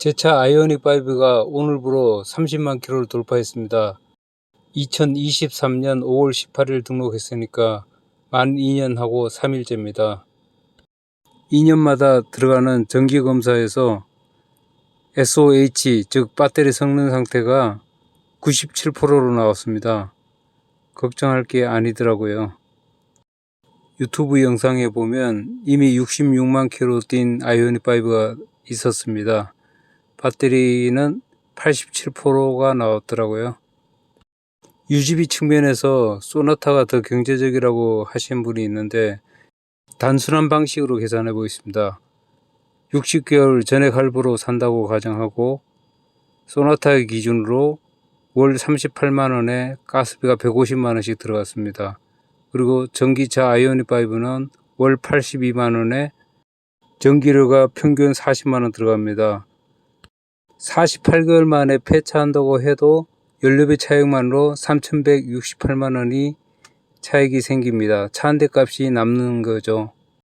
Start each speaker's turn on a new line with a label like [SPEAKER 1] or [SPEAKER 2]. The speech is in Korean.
[SPEAKER 1] 제 차 아이오닉 5가 오늘부로 30만 킬로를 돌파했습니다. 2023년 5월 18일 등록했으니까 만 2년하고 3일째입니다. 2년마다 들어가는 정기 검사에서 SOH 즉 배터리 성능 상태가 97%로 나왔습니다. 걱정할 게 아니더라고요. 유튜브 영상에 보면 이미 66만 킬로 뛴 아이오닉 5가 있었습니다. 배터리는 87%가 나왔더라고요. 유지비 측면에서 소나타가 더 경제적이라고 하신 분이 있는데 단순한 방식으로 계산해 보겠습니다. 60개월 전액 할부로 산다고 가정하고 소나타의 기준으로 월 38만 원에 가스비가 150만 원씩 들어갔습니다. 그리고 전기차 아이오닉 5는 월 82만 원에 전기료가 평균 40만 원 들어갑니다. 48개월 만에 폐차한다고 해도 연료비 차액만으로 3,168만 원이 차익이 생깁니다. 차 한 대 값이 남는 거죠.